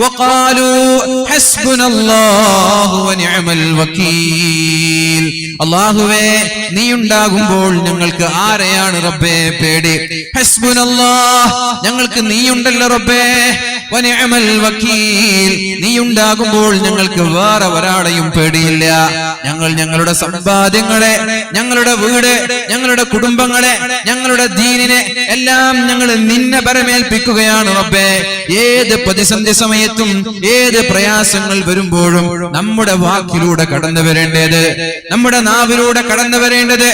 وقالوا حسبنا الله ونعم الوكيل. അള്ളാഹുവേ നീ ഉണ്ടാകുമ്പോൾ ഞങ്ങൾക്ക് ആരെയാണ് റബ്ബേ പേടി? ഞങ്ങൾക്ക് ഞങ്ങൾക്ക് നീയുണ്ടല്ലോ റബ്ബേ. നീ ഉണ്ടാകുമ്പോൾ ഞങ്ങൾക്ക് വേറെ ഒരാളെയും പേടിയില്ല. ഞങ്ങൾ ഞങ്ങളുടെ സമ്പാദ്യങ്ങളെ ഞങ്ങളുടെ വീട് ഞങ്ങളുടെ കുടുംബങ്ങളെ ഞങ്ങളുടെ ദീനിനെ എല്ലാം ഞങ്ങൾ നിന്നെ പരമേൽപ്പിക്കുകയാണ് റബ്ബേ. ഏത് പ്രതിസന്ധി സമയത്തും ഏത് പ്രയാസങ്ങൾ വരുമ്പോഴും നമ്മുടെ വാക്കിലൂടെ കടന്നു വരേണ്ടത് നമ്മുടെ നാവിലൂടെ കടന്നു വരേണ്ടത്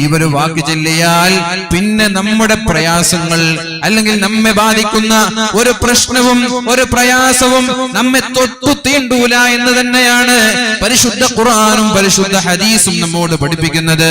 ഈ ഒരു വാക്ക് ചൊല്ലിയാൽ പിന്നെ നമ്മുടെ പ്രയാസങ്ങൾ അല്ലെങ്കിൽ നമ്മെ ബാധിക്കുന്ന ഒരു പ്രശ്നവും ഒരു പ്രയാസവും നമ്മെ തൊട്ടു തീണ്ടൂല എന്ന് തന്നെയാണ് പരിശുദ്ധ ഖുർആനും പരിശുദ്ധ ഹദീസും നമ്മോട് പഠിപ്പിക്കുന്നത്.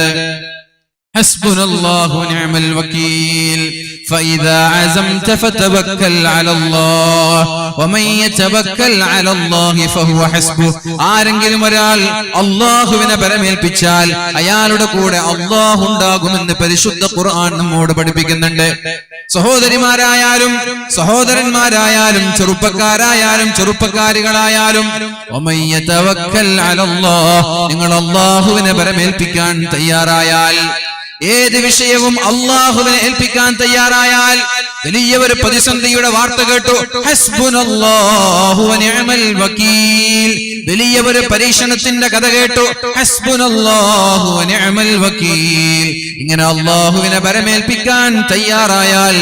حسبنا الله ونعم الوكيل فإذا عزمت فتوكل على الله ومن يتوكل على الله فهو حسبه ആരെങ്കിലും ഒരാൾ അള്ളാഹുവിനെ പരമേൽപ്പിച്ചാൽ അയാളുടെ കൂടെ അള്ളാഹു ഉണ്ടാകുമെന്ന് പരിശുദ്ധ ഖുർആൻ നമ്മോട് പഠിപ്പിക്കുന്നുണ്ട് സഹോദരിമാരായാലും സഹോദരന്മാരായാലും ചെറുപ്പക്കാരായാലും ചെറുപ്പക്കാരികളായാലും ومن يتوكل على الله നിങ്ങൾ അള്ളാഹുവിനെ പരമേൽപ്പിക്കാൻ തയ്യാറായാൽ ഏത് വിഷയവും അള്ളാഹുവിനെ ഏൽപ്പിക്കാൻ തയ്യാറായാൽ വലിയ ഒരു പ്രതിസന്ധിയുടെ വാർത്ത കേട്ടു. വലിയ ഒരു പരീക്ഷണത്തിന്റെ കഥ കേട്ടു. ഇങ്ങനെ അള്ളാഹുവിനെ പരമേൽപ്പിക്കാൻ തയ്യാറായാൽ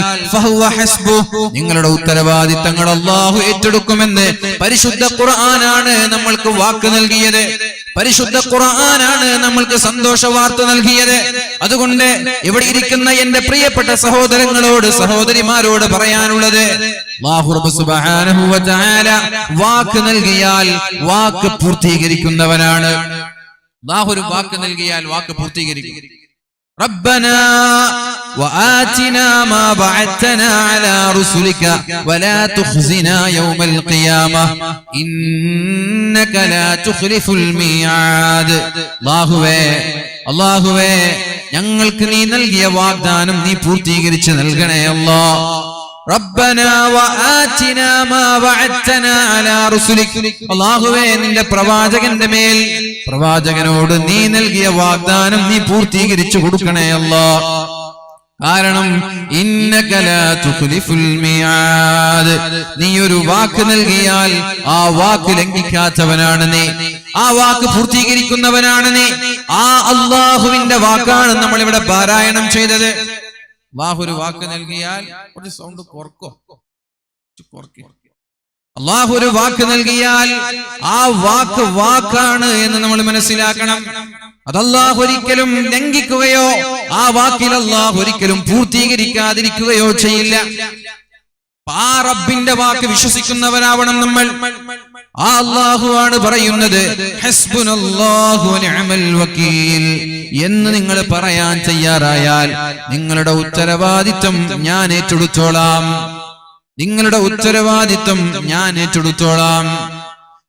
നിങ്ങളുടെ ഉത്തരവാദിത്തങ്ങൾ അള്ളാഹു ഏറ്റെടുക്കുമെന്ന് പരിശുദ്ധ ഖുർആനാണ് നമ്മൾക്ക് വാക്ക് നൽകിയത്. പരിശുദ്ധ ഖുർആനാണ് നമ്മൾക്ക് സന്തോഷ വാർത്ത നൽകിയത്. അതുകൊണ്ട് ഇവിടെ ഇരിക്കുന്ന എന്റെ പ്രിയപ്പെട്ട സഹോദരങ്ങളോട് സഹോദരിമാരോട് പറയാനുള്ളത് അല്ലാഹു റബ്ബ് സുബ്ഹാനഹു വ തആല വാക്ക് നൽകിയാൽ വാക്ക് പൂർത്തീകരിക്കുന്നവനാണ് അല്ലാഹു ഒരു വാക്ക് നൽകിയാൽ വാക്ക് പൂർത്തീകരിക്കും ربنا وآتنا ما بعثتنا على رسلك ولا تخزنا يوم القيامة إنك لا تخلف الميعاد അല്ലാഹുവേ അള്ളാഹുവേ ഞങ്ങൾക്ക് നീ നൽകിയ വാഗ്ദാനം നീ പൂർത്തീകരിച്ച് നൽകണേ അല്ലോ. അള്ളാഹുവേ നിന്റെ പ്രവാചകന്റെ മേൽ പ്രവാചകനോട് നീ നൽകിയ വാഗ്ദാനം നീ പൂർത്തീകരിച്ചു കൊടുക്കണേ അല്ലോ. കാരണം നീ ഒരു വാക്ക് നൽകിയാൽ ആ വാക്ക് ലംഘിക്കാത്തവനാണ് നീ. ആ വാക്ക് പൂർത്തീകരിക്കുന്നവനാണ് നീ. ആ അള്ളാഹുവിന്റെ വാക്കാണ് നമ്മൾ ഇവിടെ പാരായണം ചെയ്തത്. അള്ളാഹു ഒരു വാക്ക് നൽകിയാൽ ഒരു സൗണ്ട് കുറക്കോ. അള്ളാഹു ഒരു വാക്ക് നൽകിയാൽ ആ വാക്ക് വാക്കാണ് എന്ന് നമ്മൾ മനസ്സിലാക്കണം. അത് അള്ളാഹു ഒരിക്കലും ലംഘിക്കുകയോ ആ വാക്കിൽ അല്ലാഹു ഒരിക്കലും പൂർത്തീകരിക്കാതിരിക്കുകയോ ചെയ്യില്ല. ആ റബ്ബിന്റെ വാക്ക് വിശ്വസിക്കുന്നവരാവണം നമ്മൾ. ആ അള്ളാഹു ആണ് പറയുന്നത് എന്ന് നിങ്ങൾ പറയാൻ തയ്യാറായാൽ നിങ്ങളുടെ ഉത്തരവാദിത്വം ഞാൻ ഏറ്റെടുത്തോളാം. നിങ്ങളുടെ ഉത്തരവാദിത്വം ഞാൻ ഏറ്റെടുത്തോളാം.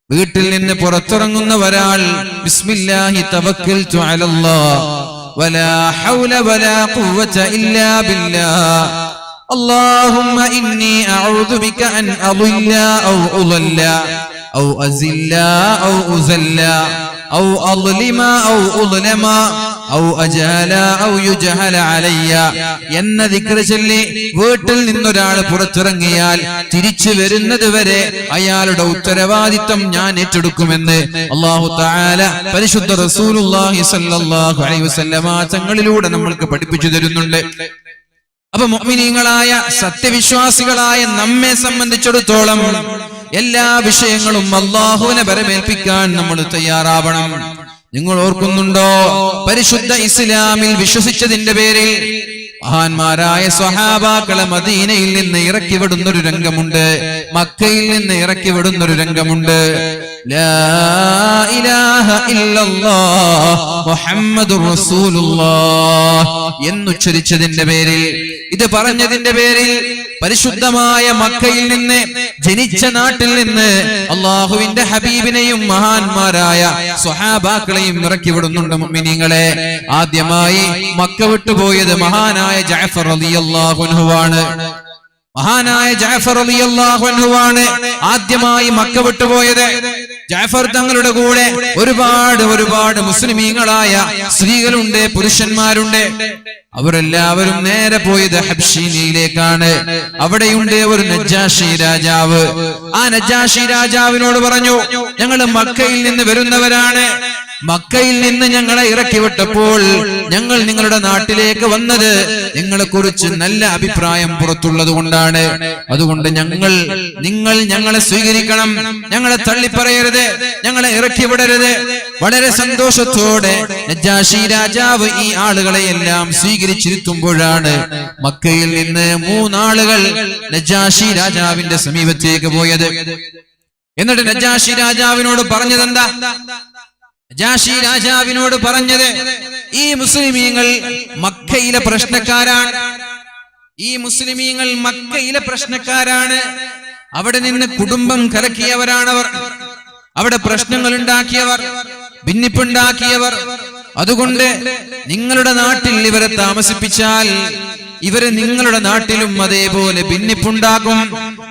വീട്ടിൽ നിന്ന് പുറത്തിറങ്ങുന്ന ഒരാൾ ബിസ്മില്ലാഹി തവക്കൽതു അലല്ലാഹ് വലാ ഹൗല വലാ ഖുവത ഇല്ലാ ബില്ലാഹ് اللهم إني أعوذ بك أن أضل أو أضل أو أزل أو أزل أو أظلم أو أظلم ഔ അജാല ഔ യുജഹല അലയ്യ. എന്ന ദിക്ര ചൊല്ലി വീട്ടിൽ നിന്നൊരാൾ പുറത്തിറങ്ങിയാൽ തിരിച്ചു വരുന്നത് വരെ അയാളുടെ ഉത്തരവാദിത്തം ഞാൻ ഏറ്റെടുക്കുമെന്ന് അള്ളാഹു തആല പരിശുദ്ധ സ്വല്ലല്ലാഹു അലൈഹി വസല്ലമ നമ്മൾക്ക് പഠിപ്പിച്ചു തരുന്നുണ്ട്. അപ്പൊ മോമിനീങ്ങളായ സത്യവിശ്വാസികളായ നമ്മെ സംബന്ധിച്ചിടത്തോളം എല്ലാ വിഷയങ്ങളും അള്ളാഹുവിനെ പരമേൽപ്പിക്കാൻ നമ്മൾ തയ്യാറാവണം. നിങ്ങൾ ഓർക്കുന്നുണ്ടോ? പരിശുദ്ധ ഇസ്ലാമിൽ വിശ്വസിച്ചതിന്റെ പേരിൽ മഹാന്മാരായ സ്വഹാബാക്കളെ മദീനയിൽ നിന്ന് ഇറക്കി വിടുന്നൊരു രംഗമുണ്ട്. മക്കയിൽ നിന്ന് ഇറക്കി വിടുന്നൊരു രംഗമുണ്ട്. ലാ എന്നുച്ചരിച്ചതിന്റെ പേരിൽ ഇത് പറഞ്ഞതിന്റെ പേരിൽ പരിശുദ്ധമായ മക്കയിൽ നിന്ന് ജനിച്ച നാട്ടിൽ നിന്ന് അള്ളാഹുവിന്റെ ഹബീബിനെയും മഹാന്മാരായ സ്വഹാബാക്കളെയും ഇറക്കി വിടുന്നുണ്ട് മുഅ്മിനീങ്ങളെ. ആദ്യമായി മക്ക വിട്ടുപോയത് മഹാനായ ജാഫർ അലി അൻഹുവാണ് മഹാനായ ജാഫർ റളിയല്ലാഹു ആണ് ആദ്യമായി മക്ക വിട്ടുപോയത്. ജാഫർ തങ്ങളുടെ കൂടെ ഒരുപാട് ഒരുപാട് മുസ്ലിമീങ്ങളായ സ്ത്രീകളുണ്ട് പുരുഷന്മാരുണ്ട്. അവരെല്ലാവരും നേരെ പോയത് ഹബ്ഷീനയിലേക്കാണ് അവിടെയുണ്ട് ഒരു നജാഷി രാജാവ്. ആ നജാഷി രാജാവിനോട് പറഞ്ഞു ഞങ്ങൾ മക്കയിൽ നിന്ന് വരുന്നവരാണ്. മക്കയിൽ നിന്ന് ഞങ്ങളെ ഇറക്കി വിട്ടപ്പോൾ ഞങ്ങൾ നിങ്ങളുടെ നാട്ടിലേക്ക് വന്നത് നിങ്ങളെ കുറിച്ച് നല്ല അഭിപ്രായം പുറത്തുള്ളത് അതുകൊണ്ട് ഞങ്ങൾ നിങ്ങൾ ഞങ്ങളെ സ്വീകരിക്കണം. ഞങ്ങളെ തള്ളിപ്പറയരുത്. ഞങ്ങളെ ഇറക്കി വിടരുത്. വളരെ സന്തോഷത്തോടെ നജാഷി രാജാവ് ഈ ആളുകളെ എല്ലാം സ്വീകരിച്ചിരുത്തുമ്പോഴാണ് മക്കയിൽ നിന്ന് മൂന്നാളുകൾ നജാഷി രാജാവിന്റെ സമീപത്തേക്ക് പോയത്. എന്നിട്ട് നജാഷി രാജാവിനോട് പറഞ്ഞതെന്താ? നജാഷി രാജാവിനോട് പറഞ്ഞത് ഈ മുസ്ലിമീങ്ങൾ മക്കയിലെ പ്രശ്നക്കാരാണ്. ഈ മുസ്ലിമീങ്ങൾ മക്കയിലെ പ്രശ്നക്കാരാണ്. അവിടെ നിന്ന് കുടുംബം കലക്കിയവരാണവർ. അവിടെ പ്രശ്നങ്ങൾ ഉണ്ടാക്കിയവർ ഭിന്നിപ്പുണ്ടാക്കിയവർ. അതുകൊണ്ട് നിങ്ങളുടെ നാട്ടിൽ ഇവരെ താമസിപ്പിച്ചാൽ ഇവർ നിങ്ങളുടെ നാട്ടിലും അതേപോലെ ഭിന്നിപ്പുണ്ടാകും.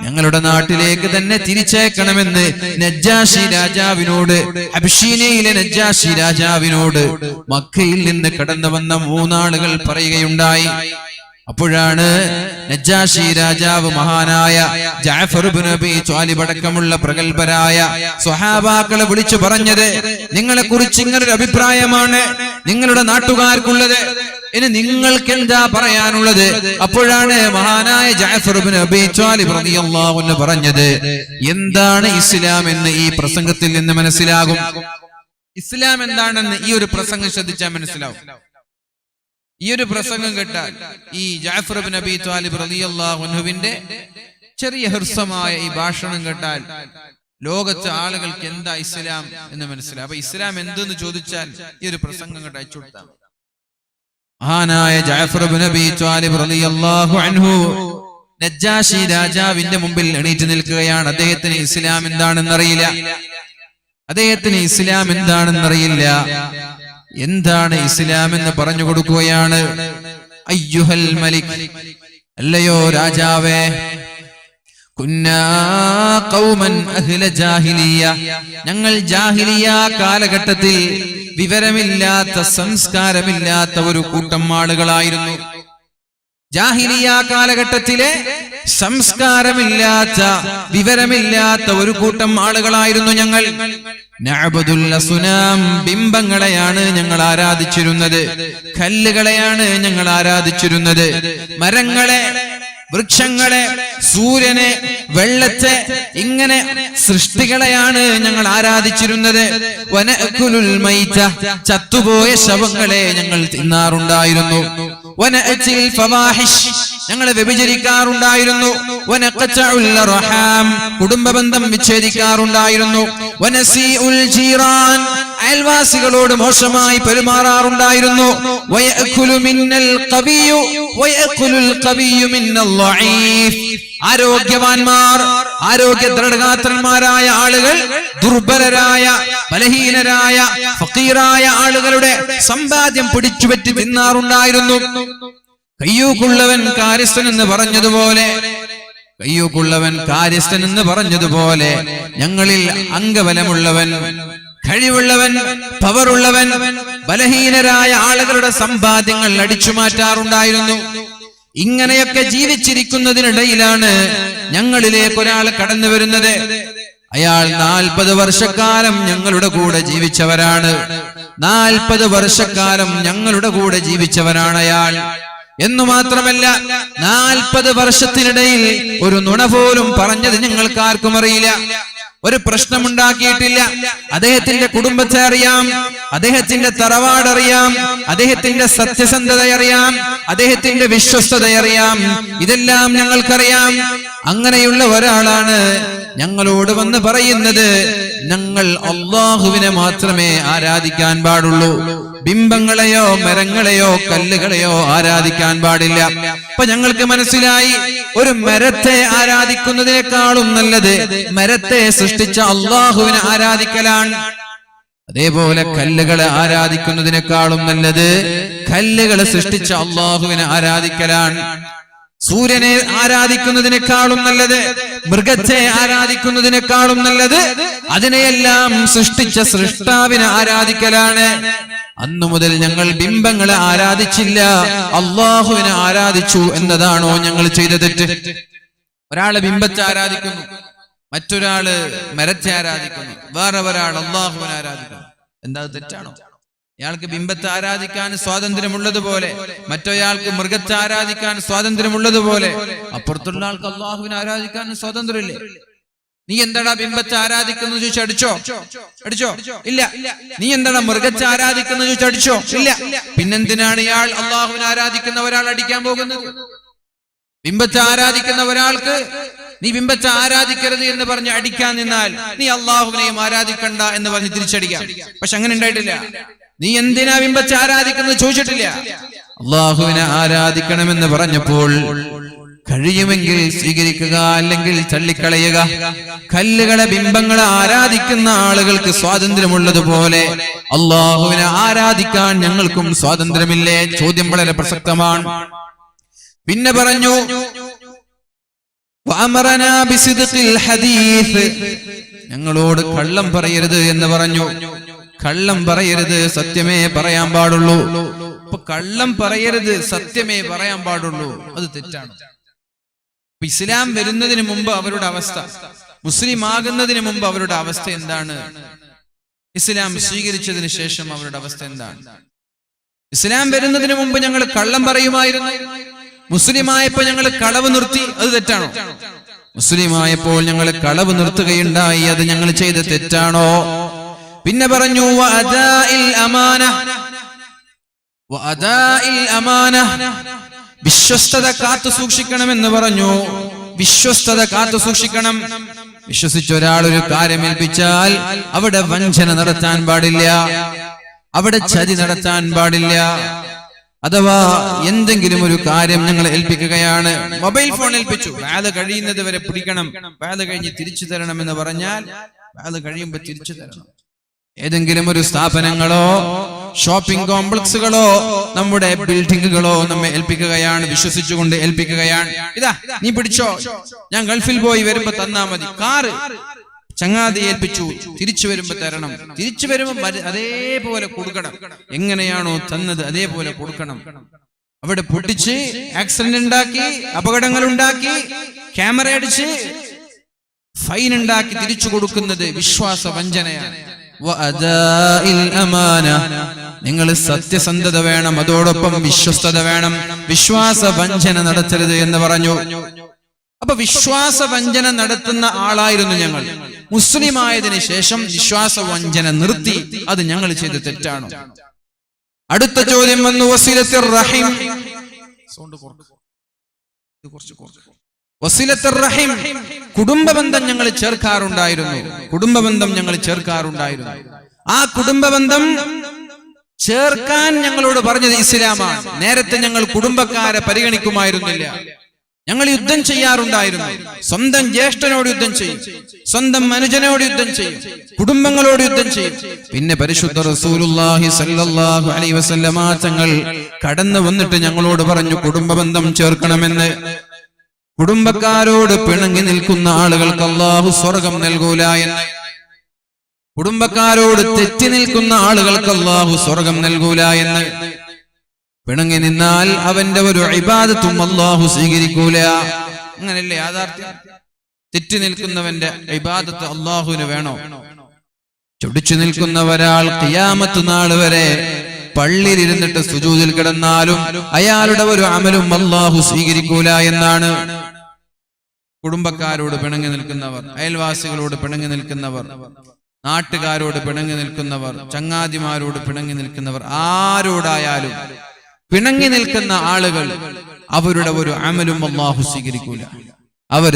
ഞങ്ങളുടെ നാട്ടിലേക്ക് തന്നെ തിരിച്ചേക്കണമെന്ന് നജ്ജാഷി രാജാവിനോട് അബ്ഷീനയിലെ നജ്ജാഷി രാജാവിനോട് മക്കയിൽ നിന്ന് കടന്നു വന്ന മൂന്നാളുകൾ പറയുകയുണ്ടായി. അപ്പോഴാണ് നജാഷി രാജാവ് മഹാനായ ജാഫർ നബി ചാലിപടക്കമുള്ള പ്രഗത്ഭരായ സ്വഹാബാക്കളെ വിളിച്ചു പറഞ്ഞത് നിങ്ങളെ കുറിച്ച് ഇങ്ങനൊരു അഭിപ്രായമാണ് നിങ്ങളുടെ നാട്ടുകാർക്കുള്ളത്. ഇനി നിങ്ങൾക്ക് എന്താ പറയാനുള്ളത്? അപ്പോഴാണ് മഹാനായ ജാഫർ അബീ ത്വാലിബ് റളിയല്ലാഹു അൻഹു പറഞ്ഞത് എന്താണ് ഇസ്ലാം എന്ന് ഈ പ്രസംഗത്തിൽ നിന്ന് മനസ്സിലാകും? ഇസ്ലാം എന്താണെന്ന് ഈ ഒരു പ്രസംഗം ശ്രദ്ധിച്ചാൽ മനസ്സിലാവും. ഈ ഒരു പ്രസംഗം കേട്ടാൽ ഈ ജാഫർ നബി താലിബ് റളിയല്ലാഹു അൻഹുവിന്റെ ചെറിയ ഹൃസ്വമായ ഈ ഭാഷണം കേട്ടാൽ ലോകത്തെ ആളുകൾക്ക് എന്താ ഇസ്ലാം എന്ന് മനസ്സിലാവും. അപ്പൊ ഇസ്ലാം എന്തെന്ന് ചോദിച്ചാൽ ഈ ഒരു പ്രസംഗം കേട്ട് അയച്ചു കൊടുത്താൽ. മഹാനായ ജാഫർ നബി താലിബ് റളിയല്ലാഹു അൻഹു നജ്ജാഷി രാജാവിന്റെ മുമ്പിൽ എണീറ്റ് നിൽക്കുകയാണ്. അദ്ദേഹത്തിന് ഇസ്ലാം എന്താണെന്നറിയില്ല. അദ്ദേഹത്തിന് ഇസ്ലാം എന്താണെന്നറിയില്ല. എന്താണ് ഇസ്ലാം എന്ന് പറഞ്ഞു കൊടുക്കുകയാണ്. അയ്യുഹൽ മലിക്. അല്ലയോ രാജാവേ. ഞങ്ങൾ ജാഹിലിയ കാലഘട്ടത്തിൽ വിവരമില്ലാത്ത സംസ്കാരമില്ലാത്ത ഒരു കൂട്ടം ആളുകളായിരുന്നു. ജാഹിലിയ കാലഘട്ടത്തിലെ സംസ്കാരമില്ലാത്ത വിവരമില്ലാത്ത ഒരു കൂട്ടം ആളുകളായിരുന്നു ഞങ്ങൾ. അസ്നാം ബിംബങ്ങളെയാണ് ഞങ്ങൾ ആരാധിച്ചിരുന്നത്. കല്ലുകളെയാണ് ഞങ്ങൾ ആരാധിച്ചിരുന്നത്. മരങ്ങളെ വൃക്ഷങ്ങളെ സൂര്യനെ വെള്ളത്തെ ഇങ്ങനെ സൃഷ്ടികളെയാണ് ഞങ്ങൾ ആരാധിച്ചിരുന്നത്. വനഅകുലുൽ മൈച്ച ചത്തുപോയ ശവങ്ങളെ ഞങ്ങൾ തിന്നാറുണ്ടായിരുന്നു. ഞങ്ങൾ വ്യഭിചരിക്കാറുണ്ടായിരുന്നു. കുടുംബ ബന്ധം വിച്ഛേദിക്കാറുണ്ടായിരുന്നു. അയൽവാസികളോട് മോശമായി പെരുമാറാറുണ്ടായിരുന്നു. ആരോഗ്യവാന്മാർ ആരോഗ്യ ദൃഢഗാത്രന്മാരായ ആളുകൾ ദുർബലരായ ബലഹീനരായ ഫക്കീറായ ആളുകളുടെ സമ്പാദ്യം പിടിച്ചുപറ്റി തിന്നാറുണ്ടായിരുന്നു. കയ്യൂക്കുള്ളവൻ കാര്യസ്ഥൻ എന്ന് പറഞ്ഞതുപോലെ കയ്യൂക്കുള്ളവൻ കാര്യസ്ഥൻ എന്ന് പറഞ്ഞതുപോലെ ഞങ്ങളിൽ അംഗബലമുള്ളവൻ കഴിവുള്ളവൻ പവറുള്ളവൻ ബലഹീനരായ ആളുകളുടെ സമ്പാദ്യങ്ങൾ അടിച്ചു മാറ്റാറുണ്ടായിരുന്നു. ഇങ്ങനെയൊക്കെ ജീവിച്ചിരിക്കുന്നതിനിടയിലാണ് ഞങ്ങളിലേക്ക് ഒരാൾ കടന്നു വരുന്നത്. അയാൾ നാൽപ്പത് വർഷക്കാലം ഞങ്ങളുടെ കൂടെ ജീവിച്ചവരാണ്. നാൽപ്പത് വർഷക്കാലം ഞങ്ങളുടെ കൂടെ ജീവിച്ചവരാണ് അയാൾ. എന്നു മാത്രമല്ല നാൽപ്പത് വർഷത്തിനിടയിൽ ഒരു നുണ പോലും പറഞ്ഞത് ഞങ്ങൾക്ക് ആർക്കും അറിയില്ല. ഒരു പ്രശ്നമുണ്ടാക്കിയിട്ടില്ല. അദ്ദേഹത്തിന്റെ കുടുംബത്തെ അറിയാം. അദ്ദേഹത്തിന്റെ തറവാടറിയാം അദ്ദേഹത്തിന്റെ സത്യസന്ധത അറിയാം. അദ്ദേഹത്തിന്റെ വിശ്വസ്തത അറിയാം. ഇതെല്ലാം ഞങ്ങൾക്കറിയാം. അങ്ങനെയുള്ള ഒരാളാണ് ഞങ്ങളോട് വന്ന് പറയുന്നത് ഞങ്ങൾ അള്ളാഹുവിനെ മാത്രമേ ആരാധിക്കാൻ പാടുള്ളൂ. ബിംബങ്ങളെയോ മരങ്ങളെയോ കല്ലുകളെയോ ആരാധിക്കാൻ പാടില്ല. അപ്പൊ ഞങ്ങൾക്ക് മനസ്സിലായി ഒരു മരത്തെ ആരാധിക്കുന്നതിനേക്കാളും നല്ലത് മരത്തെ സൃഷ്ടിച്ച അള്ളാഹുവിനെ ആരാധിക്കലാണ്. അതേപോലെ കല്ലുകളെ ആരാധിക്കുന്നതിനേക്കാളും നല്ലത് കല്ലുകളെ സൃഷ്ടിച്ച അള്ളാഹുവിനെ ആരാധിക്കലാണ്. സൂര്യനെ ആരാധിക്കുന്നതിനേക്കാളും നല്ലത് മൃഗത്തെ ആരാധിക്കുന്നതിനേക്കാളും നല്ലത് അതിനെയെല്ലാം സൃഷ്ടിച്ച സൃഷ്ടാവിനെ ആരാധിക്കലാണ്. അന്നു മുതൽ ഞങ്ങൾ ബിംബങ്ങളെ ആരാധിച്ചില്ല അള്ളാഹുവിനെ ആരാധിച്ചു എന്നതാണോ ഞങ്ങൾ ചെയ്ത തെറ്റ്. ഒരാൾ ബിംബത്തെ ആരാധിക്കുന്നു മറ്റൊരാൾ മരത്തെ ആരാധിക്കുന്നു വേറെ ഒരാൾ അള്ളാഹുവിനെ ആരാധിക്കുന്നു. എന്താ തെറ്റാണോ? ഇയാൾക്ക് ബിംബത്തെ ആരാധിക്കാൻ സ്വാതന്ത്ര്യമുള്ളതുപോലെ മറ്റൊരാൾക്ക് മൃഗത്തെ ആരാധിക്കാൻ സ്വാതന്ത്ര്യമുള്ളതുപോലെ അപ്പുറത്തുള്ള ആൾക്ക് അള്ളാഹുവിനെ ആരാധിക്കാൻ സ്വാതന്ത്ര്യമില്ലേ? നീ എന്താടാ ബിംബത്തെ ആരാധിക്കുന്നു ചോദിച്ചു അടിച്ചോ? അടിച്ചോ? ഇല്ല. നീ എന്താടാ മൃഗത്തെ ആരാധിക്കുന്നു ചോദിച്ചു അടിച്ചോ? ഇല്ല. പിന്നെന്തിനാണ് ഇയാൾ അള്ളാഹുവിനെ ആരാധിക്കുന്ന ഒരാൾ അടിക്കാൻ പോകുന്നത്? ബിംബത്തെ ആരാധിക്കുന്ന ഒരാൾക്ക് നീ ബിംബത്തെ ആരാധിക്കരുത് എന്ന് പറഞ്ഞ് അടിക്കാൻ നിന്നാൽ നീ അള്ളാഹുവിനെയും ആരാധിക്കണ്ട എന്ന് പറഞ്ഞ് തിരിച്ചടിക്കാം. പക്ഷെ അങ്ങനെ ഉണ്ടായിട്ടില്ല. നീ എന്തിനാ ബിംബച്ച് ആരാധിക്കുന്നത് ചോദിച്ചിട്ടില്ല. അള്ളാഹുവിനെ ആരാധിക്കണമെന്ന് പറഞ്ഞപ്പോൾ കഴിയുമെങ്കിൽ സ്വീകരിക്കുക അല്ലെങ്കിൽ തള്ളിക്കളയുക. കല്ലുകളെ ബിംബങ്ങളെ ആരാധിക്കുന്ന ആളുകൾക്ക് സ്വാതന്ത്ര്യമുള്ളതുപോലെ അള്ളാഹുവിനെ ആരാധിക്കാൻ ഞങ്ങൾക്കും സ്വാതന്ത്ര്യമില്ലേ? ചോദ്യം വളരെ പ്രസക്തമാണ്. പിന്നെ പറഞ്ഞു ഞങ്ങളോട് കള്ളം പറയരുത് എന്ന് പറഞ്ഞു. കള്ളം പറയരുത് സത്യമേ പറയാൻ പാടുള്ളൂ. ഇപ്പൊ കള്ളം പറയരുത് സത്യമേ പറയാൻ പാടുള്ളൂ. അത് തെറ്റാണ്. ഇസ്ലാം വരുന്നതിന് മുമ്പ് അവരുടെ അവസ്ഥ മുസ്ലിം ആകുന്നതിന് മുമ്പ് അവരുടെ അവസ്ഥ എന്താണ്? ഇസ്ലാം സ്വീകരിച്ചതിന് ശേഷം അവരുടെ അവസ്ഥ എന്താണ്? ഇസ്ലാം വരുന്നതിന് മുമ്പ് ഞങ്ങൾ കള്ളം പറയുമായിരുന്നു. മുസ്ലിം മുസ്ലിമായപ്പോ ഞങ്ങൾ കളവ് നിർത്തി. അത് തെറ്റാണോ? മുസ്ലിം ആയപ്പോൾ ഞങ്ങൾ കളവ് നിർത്തുകയുണ്ടായി. അത് ഞങ്ങൾ ചെയ്ത തെറ്റാണോ? പിന്നെ പറഞ്ഞു വിശ്വസ്തത കാത്തു സൂക്ഷിക്കണം എന്ന് പറഞ്ഞു. വിശ്വസ്തത കാത്തു സൂക്ഷിക്കണം. വിശ്വസിച്ച ഒരാൾ ഒരു കാര്യം ഏൽപ്പിച്ചാൽ അവിടെ വഞ്ചന നടത്താൻ പാടില്ല. അവിടെ ചതി നടത്താൻ പാടില്ല. അഥവാ എന്തെങ്കിലും ഒരു കാര്യം ഞങ്ങൾ ഏൽപ്പിക്കുകയാണ് മൊബൈൽ ഫോൺ ഏൽപ്പിച്ചു. വേദ കഴിയുന്നത് വരെ പിടിക്കണം. വേദ കഴിഞ്ഞ് തിരിച്ചു തരണം എന്ന് പറഞ്ഞാൽ വേദ കഴിയുമ്പോൾ തിരിച്ചു തരണം. ഏതെങ്കിലും ഒരു സ്ഥാപനങ്ങളോ ഷോപ്പിംഗ് കോംപ്ലക്സുകളോ നമ്മുടെ ബിൽഡിങ്ങുകളോ നമ്മെ ഏൽപ്പിക്കുകയാണ് വിശ്വസിച്ചുകൊണ്ട് ഏൽപ്പിക്കുകയാണ്. ഇതാ നീ പിടിച്ചോ? ഞാൻ ഗൾഫിൽ പോയി വരുമ്പോ തന്നാ മതി. കാറ്. ചങ്ങാതി ഏൽപ്പിച്ചു. തിരിച്ചു വരുമ്പോ തരണം. തിരിച്ചു വരുമ്പോ അതേപോലെ കൊടുക്കണം. എങ്ങനെയാണോ തന്നത് അതേപോലെ കൊടുക്കണം. അവിടെ പൊട്ടിച്ച് ആക്സിഡന്റ് ഉണ്ടാക്കി അപകടങ്ങൾ ഉണ്ടാക്കി ക്യാമറ അടിച്ച് ഫൈൻ ഉണ്ടാക്കി തിരിച്ചു കൊടുക്കുന്നത് വിശ്വാസ വഞ്ചനയാണ്. നിങ്ങൾ സത്യസന്ധത വേണം അതോടൊപ്പം വിശ്വസ്തത വേണം. വിശ്വാസ വഞ്ചന നടത്തരുത് എന്ന് പറഞ്ഞു. അപ്പൊ വിശ്വാസ വഞ്ചന നടത്തുന്ന ആളായിരുന്നു ഞങ്ങൾ. മുസ്ലിം ആയതിനു ശേഷം വിശ്വാസ വഞ്ചന നിർത്തി. അത് ഞങ്ങൾ ചെയ്ത തെറ്റാണ്? അടുത്ത ചോദ്യം വന്നു റഹീം. സൗണ്ട് കുറച്ച്. റഹീം. കുടുംബബന്ധം ഞങ്ങൾ ചേർക്കാറുണ്ടായിരുന്നു. കുടുംബബന്ധം ഞങ്ങൾ ചേർക്കാറുണ്ടായിരുന്നു. ആ കുടുംബബന്ധം ചേർക്കാൻ ഞങ്ങളോട് പറഞ്ഞത് ഇസ്ലാമാണ്. നേരത്തെ ഞങ്ങൾ കുടുംബക്കാരെ പരിഗണിക്കുമായിരുന്നില്ല. ഞങ്ങൾ യുദ്ധം ചെയ്യാറുണ്ടായിരുന്നു. സ്വന്തം ജ്യേഷ്ഠനോട് യുദ്ധം ചെയ്യും. സ്വന്തം മനുജനോട് യുദ്ധം ചെയ്യും. കുടുംബങ്ങളോട് യുദ്ധം ചെയ്യും. പിന്നെ പരിശുദ്ധ റസൂലുള്ളാഹി സല്ലല്ലാഹു അലൈഹി വസല്ലമ തങ്ങൾ കടന്നു വന്നിട്ട് ഞങ്ങളോട് പറഞ്ഞു കുടുംബബന്ധം ചേർക്കണമെന്ന്. കുടുംബക്കാരോട് പിണങ്ങി നിൽക്കുന്ന ആളുകൾക്ക് അള്ളാഹു സ്വർഗം നൽകൂല എന്ന്. കുടുംബക്കാരോട് തെറ്റി നിൽക്കുന്ന ആളുകൾക്ക് അള്ളാഹു സ്വർഗം നൽകൂല എന്ന്. പിണങ്ങി നിന്നാൽ അവന്റെ ഒരു ഇബാദത്തും അള്ളാഹു സ്വീകരിക്കൂല. അങ്ങനല്ലേ യാഥാർത്ഥ്യം? തെറ്റി നിൽക്കുന്നവന്റെ ഇബാദത്ത് അള്ളാഹുവിന് വേണോ? ചൊടിച്ചു നിൽക്കുന്ന ഒരാൾ ഖിയാമത്ത് നാൾ വരെ പള്ളിയിലിരുന്നിട്ട് സുജൂതിൽ കിടന്നാലും അയാളുടെ ഒരു അമലും അള്ളാഹു സ്വീകരിക്കൂല എന്നാണ്. കുടുംബക്കാരോട് പിണങ്ങി നിൽക്കുന്നവർ അയൽവാസികളോട് പിണങ്ങി നിൽക്കുന്നവർ നാട്ടുകാരോട് പിണങ്ങി നിൽക്കുന്നവർ ചങ്ങാതിമാരോട് പിണങ്ങി നിൽക്കുന്നവർ ആരോടായാലും പിണങ്ങി നിൽക്കുന്ന ആളുകൾ അവരുടെ ഒരു അമലും അള്ളാഹു സ്വീകരിക്കൂല.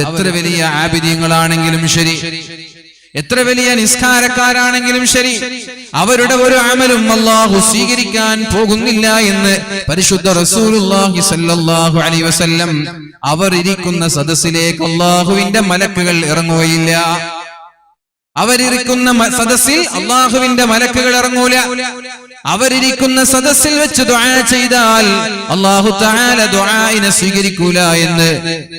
എത്ര വലിയ ആപിര്യങ്ങളാണെങ്കിലും ശരി എത്ര വലിയ നിസ്കാരക്കാരാണെങ്കിലും ശരി അവരുടെ ഒരു അമലും അള്ളാഹു സ്വീകരിക്കാൻ പോകുന്നില്ല എന്ന് പരിശുദ്ധ റസൂലുള്ളാഹി സല്ലല്ലാഹു അലൈഹി വസല്ലം അവർ ഇരിക്കുന്ന സദസ്സിലേക്ക് അള്ളാഹുവിന്റെ മലക്കുകൾ ഇറങ്ങുകയില്ല. അവരിരിക്കുന്ന സദസ്സിൽ അള്ളാഹുവിന്റെ മലക്കുകൾ ഇറങ്ങൂല. അവരിരിക്കുന്ന സദസ്സിൽ വെച്ച് ചെയ്താൽ അള്ളാഹു ദുആഇനെ സ്വീകരിക്കൂല എന്ന്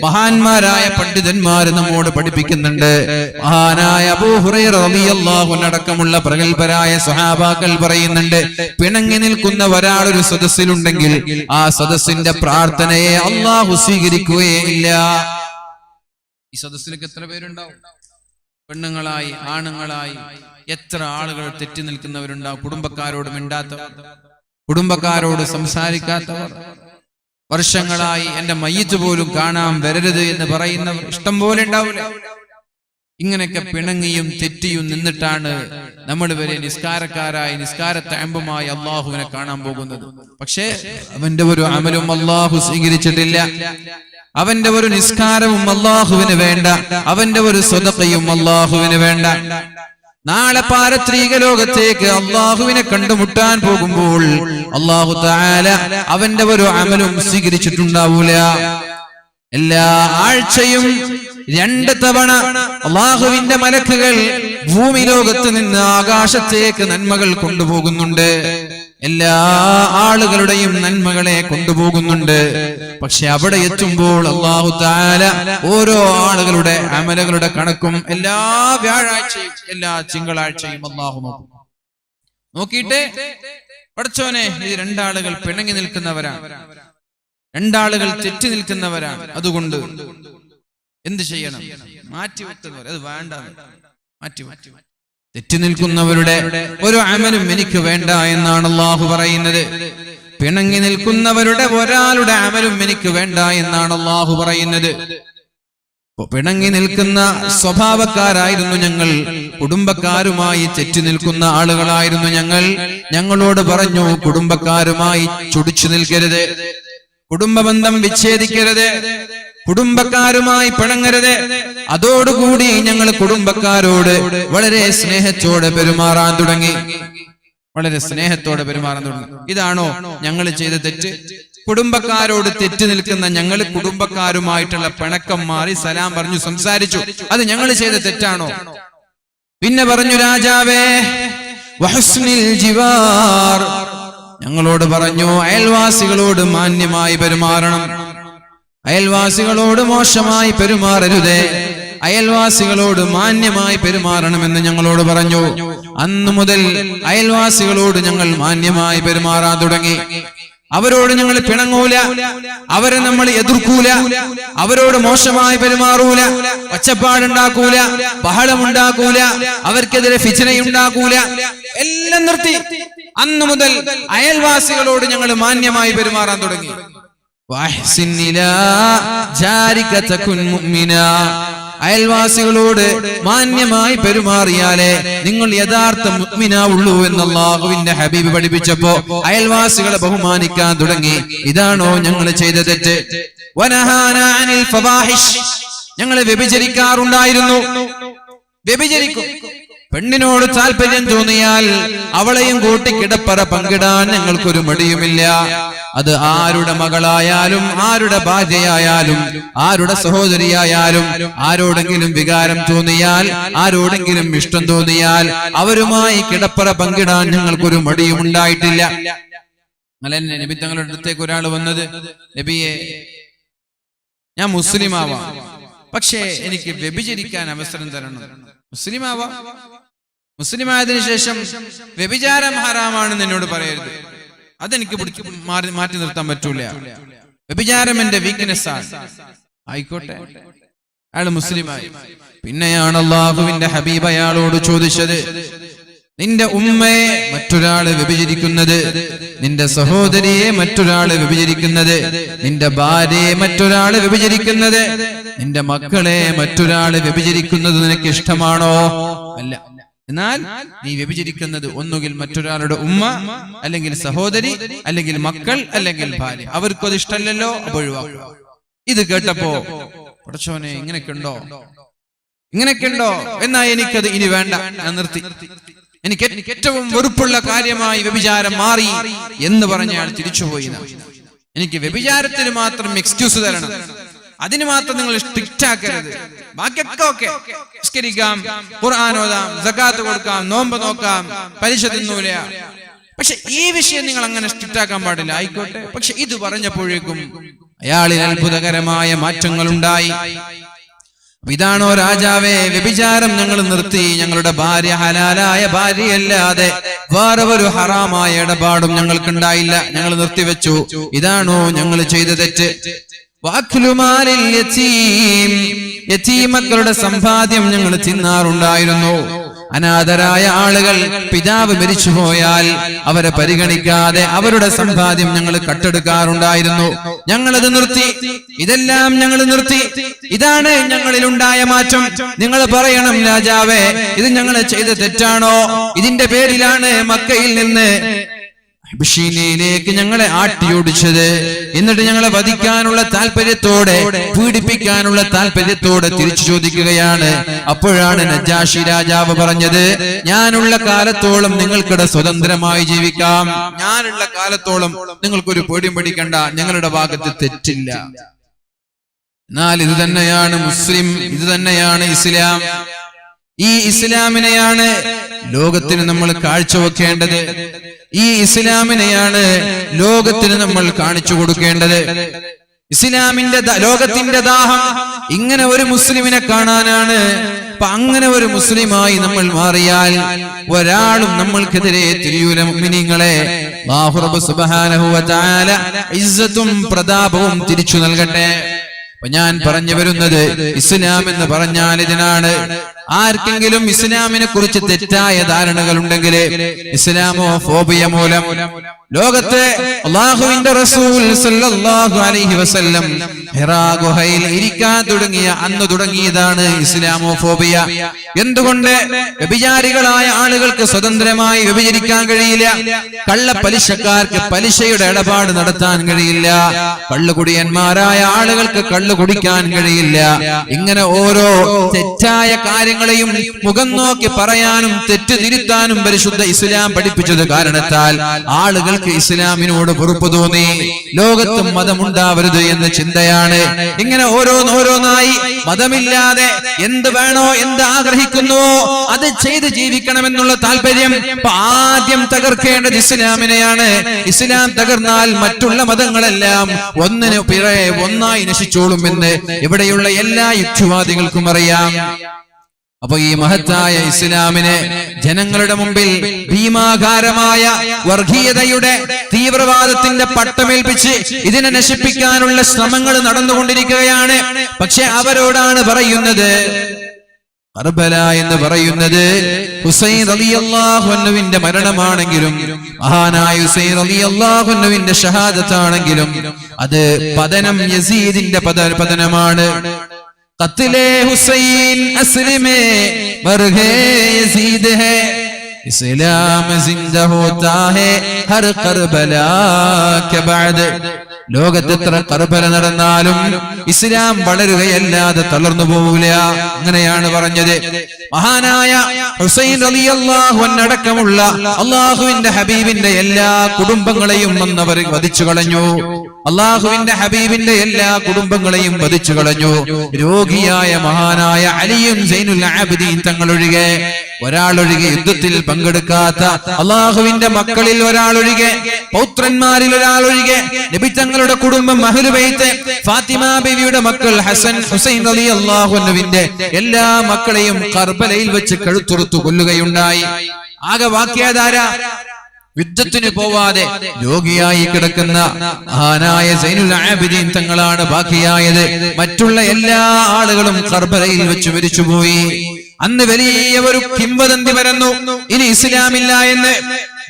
മഹാന്മാരായ പണ്ഡിതന്മാർ നമ്മോട് പഠിപ്പിക്കുന്നുണ്ട്. മഹാനായ അബൂ റളിയല്ലാഹു അൻഹു അടക്കമുള്ള പ്രഗത്ഭരായ സഹാബാക്കൾ പറയുന്നുണ്ട് പിണങ്ങി നിൽക്കുന്ന ഒരാൾ ഒരു സദസ്സിലുണ്ടെങ്കിൽ ആ സദസ്സിന്റെ പ്രാർത്ഥനയെ അള്ളാഹു സ്വീകരിക്കുകയേ ഇല്ല. ഈ സദസ്സിലേക്ക് എത്ര പേരുണ്ടാവും? പെണ്ണുങ്ങളായി ആണുങ്ങളായി എത്ര ആളുകൾ തെറ്റി നിൽക്കുന്നവരുണ്ടാവും കുടുംബക്കാരോട് മിണ്ടാത്തവർ കുടുംബക്കാരോട് സംസാരിക്കാത്തവർ. വർഷങ്ങളായി എന്റെ മയ്യത്ത് പോലും കാണാൻ വരരുത് എന്ന് പറയുന്നവർ ഇഷ്ടം പോലെ ഉണ്ടാവില്ല. ഇങ്ങനെയൊക്കെ പിണങ്ങിയും തെറ്റിയും നിന്നിട്ടാണ് നമ്മൾ വരെ നിസ്കാരക്കാരായി നിസ്കാരത്തമ്പുമായി അള്ളാഹുവിനെ കാണാൻ പോകുന്നത്. പക്ഷേ അവന്റെ ഒരു അമലും അള്ളാഹു സ്വീകരിച്ചിട്ടില്ല. അവന്റെ ഒരു നിസ്കാരവും അള്ളാഹുവിന് വേണ്ട അവന്റെ ഒരു സ്വതക്കയും അള്ളാഹുവിന് വേണ്ട. നാളെ പാരത്രീക ലോകത്തേക്ക് അള്ളാഹുവിനെ കണ്ടുമുട്ടാൻ പോകുമ്പോൾ അള്ളാഹു താല അവന്റെ ഒരു അമലും സ്വീകരിച്ചിട്ടുണ്ടാവൂല. എല്ലാ ആഴ്ചയും രണ്ട് തവണ അള്ളാഹുവിന്റെ മലക്കുകൾ ഭൂമി ലോകത്ത് നിന്ന് ആകാശത്തേക്ക് നന്മകൾ കൊണ്ടുപോകുന്നുണ്ട്. എല്ലാ ആളുകളുടെയും നന്മകളെ കൊണ്ടുപോകുന്നുണ്ട്. പക്ഷെ അവിടെ എത്തുമ്പോൾ അള്ളാഹു താല ഓരോ ആളുകളുടെ അമലകളുടെ കണക്കും എല്ലാ വ്യാഴാഴ്ചയും എല്ലാ തിങ്കളാഴ്ചയും അള്ളാഹു നോക്കും. നോക്കിയിട്ട്? പഠിച്ചോനെ ഈ രണ്ടാളുകൾ പിണങ്ങി നിൽക്കുന്നവരാണ്. രണ്ടാളുകൾ തെറ്റി നിൽക്കുന്നവരാണ്. അതുകൊണ്ട് എന്ത് ചെയ്യണം? മാറ്റി വെക്കുന്നവർ അത് വേണ്ട മാറ്റി മാറ്റി തെറ്റി നിൽക്കുന്നവരുടെ ഒരു അമലും എനിക്ക് വേണ്ട എന്നാണ് അള്ളാഹു പറയുന്നത്. പിണങ്ങി നിൽക്കുന്നവരുടെ ഒരാളുടെ അമലും എനിക്ക് വേണ്ട എന്നാണ് അള്ളാഹു പറയുന്നത്. പിണങ്ങി നിൽക്കുന്ന സ്വഭാവക്കാരായിരുന്നു ഞങ്ങൾ. കുടുംബക്കാരുമായി തെറ്റി നിൽക്കുന്ന ആളുകളായിരുന്നു ഞങ്ങൾ. ഞങ്ങളോട് പറഞ്ഞു കുടുംബക്കാരുമായി ചുടിച്ചു നിൽക്കരുത്. കുടുംബബന്ധം വിച്ഛേദിക്കരുത്. കുടുംബക്കാരുമായി പിണങ്ങരുത്. അതോടുകൂടി ഞങ്ങൾ കുടുംബക്കാരോട് വളരെ സ്നേഹത്തോടെ പെരുമാറാൻ തുടങ്ങി. വളരെ സ്നേഹത്തോടെ പെരുമാറാൻ തുടങ്ങി. ഇതാണോ ഞങ്ങൾ ചെയ്ത തെറ്റ്? കുടുംബക്കാരോട് തെറ്റി നിൽക്കുന്ന ഞങ്ങൾ കുടുംബക്കാരുമായിട്ടുള്ള പിണക്കം മാറി സലാം പറഞ്ഞു സംസാരിച്ചു. അത് ഞങ്ങൾ ചെയ്ത തെറ്റാണോ? പിന്നെ പറഞ്ഞു രാജാവേ ഞങ്ങളോട് പറഞ്ഞു അയൽവാസികളോട് മാന്യമായി പെരുമാറണം. അയൽവാസികളോട് മോശമായി പെരുമാറരുതേ. അയൽവാസികളോട് മാന്യമായി പെരുമാറണമെന്ന് ഞങ്ങളോട് പറഞ്ഞു. അന്നു മുതൽ അയൽവാസികളോട് ഞങ്ങൾ മാന്യമായി പെരുമാറാൻ തുടങ്ങി. അവരോട് ഞങ്ങൾ പിണങ്ങൂല. അവരെ നമ്മൾ എതിർക്കൂല. അവരോട് മോശമായി പെരുമാറൂല. ഒച്ചപ്പാടുണ്ടാക്കൂല. ബഹളമുണ്ടാക്കൂല. അവർക്കെതിരെ ഫിച്ചനയുണ്ടാക്കൂല എല്ലാം നിർത്തി. അന്നു മുതൽ അയൽവാസികളോട് ഞങ്ങൾ മാന്യമായി പെരുമാറാൻ തുടങ്ങി. ജാരിക തകുൻ മുഅ്മിനാ. അയൽവാസികളോട് മാന്യമായി പെരുമാറിയാലേ നിങ്ങൾ യഥാർത്ഥ മുഗ്മിനാവുള്ളൂ എന്ന് അള്ളാഹുവിന്റെ ഹബീബ് പഠിപ്പിച്ചപ്പോ അയൽവാസികളെ ബഹുമാനിക്കാൻ തുടങ്ങി. ഇതാണോ ഞങ്ങൾ ചെയ്ത തെറ്റ്? ഞങ്ങൾ വ്യഭിചരിക്കാറുണ്ടായിരുന്നു. വ്യഭിചരിക്കും. പെണ്ണിനോട് താല്പര്യം തോന്നിയാൽ അവളെയും കൂട്ടി കിടപ്പറ പങ്കിടാൻ ഞങ്ങൾക്കൊരു മടിയുമില്ല. അത് ആരുടെ മകളായാലും ആരുടെ ഭാര്യയായാലും ആരുടെ സഹോദരിയായാലും ആരോടെങ്കിലും വികാരം തോന്നിയാൽ ആരോടെങ്കിലും ഇഷ്ടം തോന്നിയാൽ അവരുമായി കിടപ്പറ പങ്കിടാൻ ഞങ്ങൾക്കൊരു മടിയും ഉണ്ടായിട്ടില്ല. അങ്ങനെ നബി തങ്ങളുടെ അടുത്തേക്ക് ഒരാൾ വന്നത് നബിയെ ഞാൻ മുസ്ലിം ആവാം പക്ഷേ എനിക്ക് വ്യഭിചരിക്കാൻ അവസരം തരണം. മുസ്ലിം ആവാം മുസ്ലിം ആയതിനു ശേഷം വ്യഭിചാരം ഹറാമാണെന്ന് എന്നോട് പറയരുത്. അതെനിക്ക് പിടിച്ച് മാറി മാറ്റി നിർത്താൻ പറ്റൂല. വ്യഭിചാരം എന്റെ വീക്ക്നെസ് ആണ്. ആയിക്കോട്ടെ. അയാൾ മുസ്ലിമായി. പിന്നെയാണ് അള്ളാഹുവിന്റെ ഹബീബ് അയാളോട് ചോദിച്ചത് നിന്റെ ഉമ്മയെ മറ്റൊരാൾ വ്യഭിചരിക്കുന്നത് നിന്റെ സഹോദരിയെ മറ്റൊരാൾ വ്യഭിചരിക്കുന്നത് നിന്റെ ഭാര്യയെ മറ്റൊരാൾ വ്യഭിചരിക്കുന്നത് നിന്റെ മക്കളെ മറ്റൊരാൾ വ്യഭിചരിക്കുന്നത് നിനക്ക് ഇഷ്ടമാണോ? അല്ല. എന്നാൽ നീ വ്യഭിചരിക്കുന്നത് ഒന്നുകിൽ മറ്റൊരാളുടെ ഉമ്മ അല്ലെങ്കിൽ സഹോദരി അല്ലെങ്കിൽ മക്കൾ അല്ലെങ്കിൽ ഭാര്യ. അവർക്കും അത് ഇഷ്ടമല്ലല്ലോ ഒഴിവാക്കുക ഇത് കേട്ടപ്പോ പടച്ചോനെ ഇങ്ങനെയൊക്കെ ഉണ്ടോ? ഇങ്ങനെയൊക്കെ ഉണ്ടോ? എന്നാ എനിക്കത് ഇനി വേണ്ട. ഞാൻ നിർത്തി. എനിക്ക് ഏറ്റവും വെറുപ്പുള്ള കാര്യമായി വ്യഭിചാരം മാറി എന്ന് പറഞ്ഞയാൾ തിരിച്ചുപോയി. എനിക്ക് വ്യഭിചാരത്തിന് മാത്രം എക്സ്ക്യൂസ് തരണം. അതിന് മാത്രം നിങ്ങൾ സ്ട്രിക്റ്റ് ആക്കരുത്. ബാക്കിയൊക്കെ ഓക്കെ. നിസ്കരിക്കാം ഖുർആൻ ഓതാം സക്കാത്ത് കൊടുക്കാം നോമ്പ് നോക്കാം പലിശ പക്ഷെ ഈ വിഷയം നിങ്ങൾ അങ്ങനെ സ്ട്രിക്റ്റ് ആക്കാൻ പാടില്ല. ആയിക്കോട്ടെ. പക്ഷെ ഇത് പറഞ്ഞപ്പോഴേക്കും അയാളിൽ അത്ഭുതകരമായ മാറ്റങ്ങൾ ഉണ്ടായി ഇതാണോ രാജാവേ വ്യഭിചാരം ഞങ്ങൾ നിർത്തി. ഞങ്ങളുടെ ഭാര്യ ഹലാലായ ഭാര്യയല്ലാതെ വേറെ ഒരു ഹറാമായ ഇടപാടും ഞങ്ങൾക്കുണ്ടായില്ല. ഞങ്ങൾ നിർത്തിവെച്ചു. ഇതാണോ ഞങ്ങൾ ചെയ്ത തെറ്റ്? വാക്കുലുമാലിൽ യതീം. യതീം. മക്കളുടെ സമ്പാദ്യം ഞങ്ങൾ തിന്നാറുണ്ടായിരുന്നു. അനാഥരായ ആളുകൾ പിതാവ് മരിച്ചുപോയാൽ അവരെ പരിഗണിക്കാതെ അവരുടെ സമ്പാദ്യം ഞങ്ങൾ കട്ടെടുക്കാറുണ്ടായിരുന്നു. ഞങ്ങളത് നിർത്തി. ഇതെല്ലാം ഞങ്ങൾ നിർത്തി. ഇതാണ് ഞങ്ങളിൽ ഉണ്ടായ മാറ്റം. നിങ്ങൾ പറയണം രാജാവേ ഇത് ഞങ്ങൾ ചെയ്ത തെറ്റാണോ? ഇതിന്റെ പേരിലാണ് മക്കയിൽ നിന്ന് ഹബശീനയിലേക്ക് ഞങ്ങളെ ആട്ടിയോടിച്ചത്. എന്നിട്ട് ഞങ്ങളെ വധിക്കാനുള്ള താല്പര്യത്തോടെ പീഡിപ്പിക്കാനുള്ള താല്പര്യത്തോടെ തിരിച്ചു ചോദിക്കുകയാണ്. അപ്പോഴാണ് നജാഷി രാജാവ് പറഞ്ഞത് ഞാനുള്ള കാലത്തോളം നിങ്ങൾക്കിടെ സ്വതന്ത്രമായി ജീവിക്കാം. ഞാനുള്ള കാലത്തോളം നിങ്ങൾക്കൊരു പേടിയും പിടിക്കണ്ട. ഞങ്ങളുടെ ഭാഗത്ത് തെറ്റില്ല. എന്നാൽ ഇത് തന്നെയാണ് മുസ്ലിം ഇത് തന്നെയാണ് ഇസ്ലാം. ഈ ഇസ്ലാമിനെയാണ് ലോകത്തിന് നമ്മൾ കാഴ്ചവെക്കേണ്ടത്. ഈ ഇസ്ലാമിനെയാണ് ലോകത്തിന് നമ്മൾ കാണിച്ചു കൊടുക്കേണ്ടത്. ഇസ്ലാമിന്റെ ലോകത്തിന്റെ ദാഹം ഇങ്ങനെ ഒരു മുസ്ലിമിനെ കാണാനാണ്. അപ്പൊ അങ്ങനെ ഒരു മുസ്ലിമായി നമ്മൾ മാറിയാൽ ഒരാളും നമ്മൾക്കെതിരെ തിരിയൂല തആല ഇസ്സത്തും പ്രതാപവും തിരിച്ചു നൽകട്ടെ. അപ്പൊ ഞാൻ പറഞ്ഞു വരുന്നത് ഇസ്ലാം എന്ന് പറഞ്ഞാൽ ഇതിനാണ്. ആർക്കെങ്കിലും ഇസ്ലാമിനെ കുറിച്ച് തെറ്റായ ധാരണകൾ ഉണ്ടെങ്കിൽ ഇസ്ലാമോ ഫോബിയ മൂലം ലോകത്തെ അള്ളാഹുവിന്റെ റസൂൽ സല്ലല്ലാഹു അലൈഹി വസല്ലം ഹിറാ ഗുഹയിൽ ഇരിക്കാൻ തുടങ്ങിയ അന്ന് തുടങ്ങിയതാണ് ഇസ്ലാമോഫോബിയ എന്തുകൊണ്ട് വ്യഭിചാരികളായ ആളുകൾക്ക് സ്വതന്ത്രമായി വ്യഭിചരിക്കാൻ കഴിയില്ല? കള്ള പലിശക്കാർക്ക് പലിശയുടെ ഇടപാട് നടത്താൻ കഴിയില്ല. കള്ളുകുടിയന്മാരായ ആളുകൾക്ക് കള്ളു കുടിക്കാൻ കഴിയില്ല. ഇങ്ങനെ ഓരോ തെറ്റായ കാര്യങ്ങളെയും മുഖം നോക്കി പറയാനും തെറ്റ് തിരുത്താനും പരിശുദ്ധ ഇസ്ലാം പഠിപ്പിച്ചത് കാരണത്താൽ ആളുകൾക്ക് ഇസ്ലാമിനോട് കുറുപ്പ് തോന്നി. ലോകത്തും മതമുണ്ടാവരുത് എന്ന ചിന്തയാണ്. ഇങ്ങനെ ഓരോന്നോരോന്നായി മതമില്ലാതെ എന്ത് വേണോ എന്ത് ആഗ്രഹിക്കുന്നുവോ അത് ചെയ്ത് ജീവിക്കണമെന്നുള്ള താല്പര്യം ആദ്യം തകർക്കേണ്ടത് ഇസ്ലാമിനെയാണ്. ഇസ്ലാം തകർന്നാൽ മറ്റുള്ള മതങ്ങളെല്ലാം ഒന്നിന് പിറകെ ഒന്നായി നശിച്ചോളും എന്ന് ഇവിടെയുള്ള എല്ലാ യുക്തിവാദികൾക്കും അറിയാം. അപ്പൊ ഈ മഹത്തായ ഇസ്ലാമിനെ ജനങ്ങളുടെ മുമ്പിൽ ഭീമാകാരമായ വർഗീയതയുടെ തീവ്രവാദത്തിന്റെ പട്ടമേൽപ്പിച്ച് ഇതിനെ നശിപ്പിക്കാനുള്ള ശ്രമങ്ങൾ നടന്നുകൊണ്ടിരിക്കുകയാണ്. പക്ഷെ അവരോടാണ് പറയുന്നത് കർബല എന്ന് പറയുന്നത് ഹുസൈൻ റളിയല്ലാഹു അൻഹുവിന്റെ മരണമാണെങ്കിലും മഹാനായ ഹുസൈൻ റളിയല്ലാഹു അൻഹുവിന്റെ ഷഹാദത്താണെങ്കിലും അത് പതനം യസീദിന്റെ പത പതനമാണ്. കത്തിലേ ഹുസൈൻ അസ്ലിമേ മർഹേ യസീദ് ഹേ. ഇസ്ലാം സിന്ദ ഹോതാ ഹേ ഹർ കർബല കെ ബാദ് ലോകത്തെത്ര കർബല നടന്നാലും ഇസ്ലാം വളരുകയല്ലാതെ തളർന്നു പോവില്ല. അങ്ങനെയാണ് പറഞ്ഞത്. മഹാനായ ഹുസൈൻ അലി അള്ളാഹുവന്നടക്കമുള്ള അള്ളാഹുവിന്റെ ഹബീബിന്റെ എല്ലാ കുടുംബങ്ങളെയും വന്നവർ വധിച്ചു കളഞ്ഞു. അള്ളാഹുവിന്റെ ഹബീബിന്റെ എല്ലാ കുടുംബങ്ങളെയും വധിച്ചു കളഞ്ഞു. രോഗിയായ മഹാനായ അലിയും സൈനുൽ തങ്ങളൊഴികെ ഒരാളൊഴികെ യുദ്ധത്തിൽ പങ്കെടുക്കാത്ത അള്ളാഹുവിന്റെ മക്കളിൽ ഒരാളൊഴികെ പൗത്രന്മാരിൽ ഒരാളൊഴികെ നബി തങ്ങളുടെ കുടുംബം മഹലുബൈത്ത് ഫാത്തിമ ബിവിയുടെ മക്കൾ ഹസൻ ഹുസൈൻ അലി അള്ളാഹുവിന്റെ എല്ലാ മക്കളെയും കർബലയിൽ വെച്ച് കഴുത്തുറുത്തു കൊല്ലുകയുണ്ടായി. ആകെ വാക്യാധാര യുദ്ധത്തിന് പോവാതെ രോഗിയായി കിടക്കുന്ന മഹാനായ സൈനുൽ ആബിദീൻ തങ്ങളാണ് ബാക്കിയായത്. മറ്റുള്ള എല്ലാ ആളുകളും കർബലയിൽ വെച്ച് മരിച്ചുപോയി. അന്ന് വലിയ ഒരു കിംവദന്തി പരന്നു. ഇനി ഇസ്ലാമില്ല എന്ന്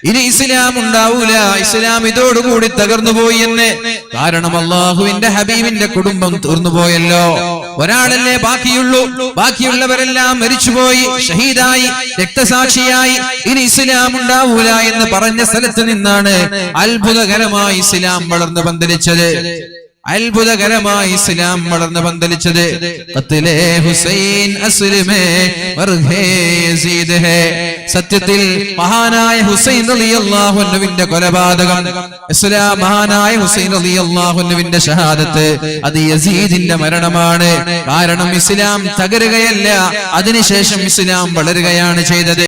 ഇനി ഇസ്ലാം ഉണ്ടാവൂല. ഇസ്ലാം ഇതോടുകൂടി തകർന്നു പോയി എന്ന്. കാരണം അള്ളാഹുവിന്റെ ഹബീബിന്റെ കുടുംബം തീർന്നു പോയല്ലോ ഒരാളല്ലേ ബാക്കിയുള്ളൂ. ബാക്കിയുള്ളവരെല്ലാം മരിച്ചുപോയി ഷഹീദായി രക്തസാക്ഷിയായി. ഇനി ഇസ്ലാം ഉണ്ടാവൂല എന്ന് പറഞ്ഞ സ്ഥലത്ത് നിന്നാണ് അത്ഭുതകരമായി ഇസ്ലാം വളർന്നു പന്തലിച്ചത്. അത്ഭുതകരമായി ഇസ്ലാം വളർന്നു പന്തലിച്ചത് കത്തിലേ ഹുസൈൻ അസ്ലമേ സത്യത്തിൽ മഹാനായ ഹുസൈൻ അലി അള്ളാഹുനുവിന്റെ കൊലപാതകം ഇസ്ലാം മഹാനായ ഹുസൈൻ അലി അള്ളാഹുനുവിന്റെ ഷഹാദത്ത് അത് യസീദിന്റെ മരണമാണ്. കാരണം ഇസ്ലാം തകരുകയല്ല അതിനുശേഷം ഇസ്ലാം വളരുകയാണ് ചെയ്തത്.